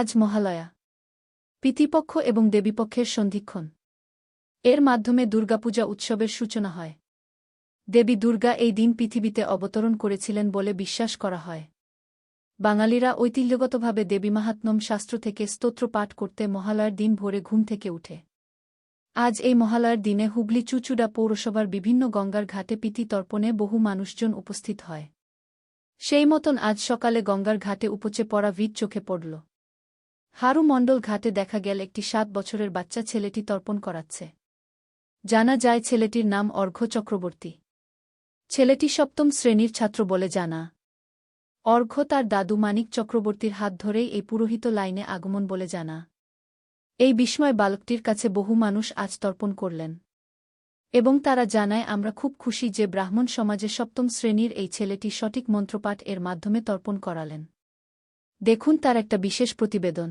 আজ মহালয়া পিতৃপক্ষ এবং দেবীপক্ষের সন্ধিক্ষণ। এর মাধ্যমে দুর্গাপূজা উৎসবের সূচনা হয়। দেবী দুর্গা এই দিন পৃথিবীতে অবতরণ করেছিলেন বলে বিশ্বাস করা হয়। বাঙালিরা ঐতিহ্যগতভাবে দেবী মাহাত্ম্যম শাস্ত্র থেকে স্তোত্র পাঠ করতে মহালয়ার দিন ভোরে ঘুম থেকে উঠে। আজ এই মহালয়ার দিনে হুগলি চুচুড়া পৌরসভার বিভিন্ন গঙ্গার ঘাটে পিতি তর্পণে বহু মানুষজন উপস্থিত হয়। সেই মতন আজ সকালে গঙ্গার ঘাটে উপচে পড়া ভিড় চোখে পড়ল। হারু মণ্ডল ঘাটে দেখা গেল একটি সাত বছরের বাচ্চা ছেলেটি তর্পণ করাচ্ছে। জানা যায় ছেলেটির নাম অর্ঘ্য চক্রবর্তী। ছেলেটি সপ্তম শ্রেণির ছাত্র বলে জানা। অর্ঘ্য তার দাদু মানিক চক্রবর্তীর হাত ধরেই এই পুরোহিত লাইনে আগমন বলে জানা। এই বিস্ময় বালকটির কাছে বহু মানুষ আজ তর্পণ করলেন। এবং তারা জানায়, আমরা খুব খুশি যে ব্রাহ্মণ সমাজে সপ্তম শ্রেণির এই ছেলেটি সঠিক মন্ত্রপাঠ এর মাধ্যমে তর্পণ করালেন। দেখুন তার একটা বিশেষ প্রতিবেদন।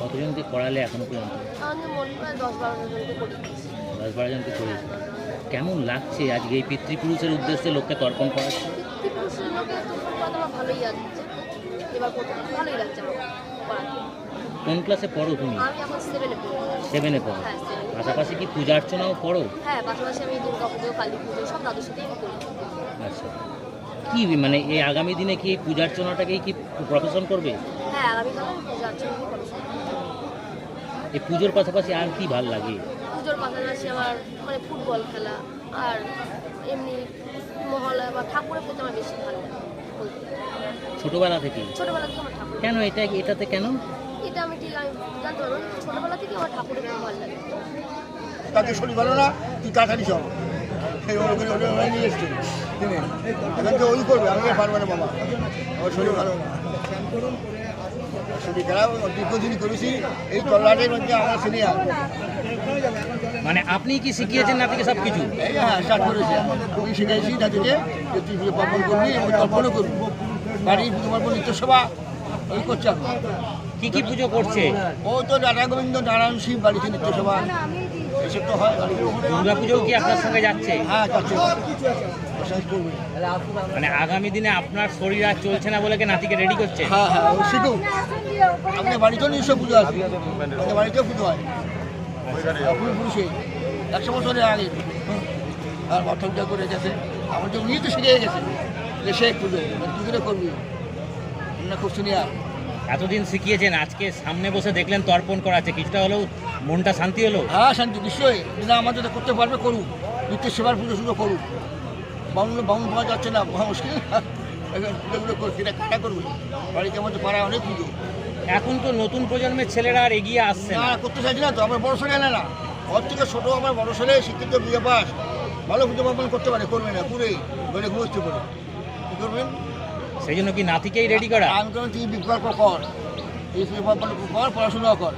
কতজনকে করালে এখনও পর্যন্ত? দশ বারো জনকে করেছে কেমন লাগছে আজকে এই পিতৃপুরুষের উদ্দেশ্যে লোককে তর্পণ করাচ্ছে। কোন ক্লাসে পড়ো তুমি? সেভেনে পড়ো। হ্যাঁ পাশাপাশি কি পূজা অর্চনাও পড়ো? হ্যাঁ পাশাপাশি আমি দুর্গা পুজো কালী পুজো সব দাদুর সাথেই করি। আচ্ছা। কি মানে এই আগামী দিনে কি এই পূজা অর্চনাটাকেই কি প্রফেশন করবে? হ্যাঁ আগামীকাল আমি পুজো অর্চনা এই পুজোর পাশাপাশি আর কি ভালো লাগে? পুজোর পাশাপাশি আমার মানে ফুটবল খেলা আর এমনি মহল্লা বা ঠাকুরের প্রতি আমার বেশি ভালো লাগে বলতে ছোটবেলা থেকে? ছোটোবেলা থেকে আমার ঠাকুর কেন এটা এটাতে কেন? এটা আমি ঠিক আমি জানতে পারব না, ছোটোবেলা থেকে আমার ঠাকুরের খুব ভালো লাগে। তাকে শরীর ভালো না তুই তাড়াতাড়ি চল এই ওর ওখানে ওটা ওরা নিয়ে এসছে। তিনি এখন তো ওই করবে আমি আর পারব না বাবা আমার শরীর ভালো না। দীর্ঘদিন করেছি এই কল্যাণের মধ্যে আমার সিনিয়র। মানে আপনি কি শিখিয়েছেন নাতিকে সব কিছু হ্যাঁ স্টার্ট করেছি। আমি যে তুই পুজো পার্বণ করবি এবং তর্পণও করবি বাড়ির পুজো পার্বণ নিত্যসভা ওই করছে। কি কি পুজো করছে? ও তো রাধা গোবিন্দ নারায়ণ শিব বাড়িতে নিত্যসভা এসব তো হয় দুর্গা পুজোও কি আপনার সঙ্গে যাচ্ছে? হ্যাঁ যাচ্ছে ওর সঙ্গে করবে মানে আগামী দিনে আপনার শরীর আর চলছে না বলে কি নাতিকে রেডি করছে? হ্যাঁ হ্যাঁ ও শিখুক আমাদের বাড়িতেও নিশ্চয় পুজো আছে। আমাদের বাড়িতেও পুজো হয়। পুরুষে একশো বছরের আগে। আর অর্থটা করে গেছে। আমার তো উনি তো শিখে গেছে। যে শেখ পুজো। আর কী করে করবি? খুব সিনিয়র। এতদিন শিখিয়েছেন আজকে সামনে বসে দেখলেন তর্পণ করা আছে। কিছুটা হলেও মনটা শান্তি হলো? হ্যাঁ শান্তি নিশ্চয়ই। যদি আমাদের করতে পারবে করুক। নিত্য সেবার পুজো শুরু করুক। বাউন বাউন পাওয়া যাচ্ছে না মহা মুশকিল। করছি এটা কাটা করবে? বাড়িতে আমাদের পাড়ায় অনেক পুজো। এখন তো নতুন প্রজন্মের ছেলেরা আর এগিয়ে আসছে না। করতে চাইছি না তো আমার বড় ছেলে না। ওর থেকে ছোটো আমার বড় ছেলে শিক্ষিত বিয়ে পাস ভালো পুজো পার্বণ করতে পারে করবে না পুরে ঘরে ঘুমোচ্ছে করে কী করবেন? সেই জন্য কি নাতিকেই রেডি করা? আমি কোনো তুই বিকল্প কর। এই বিকল্প কর পড়াশোনা কর।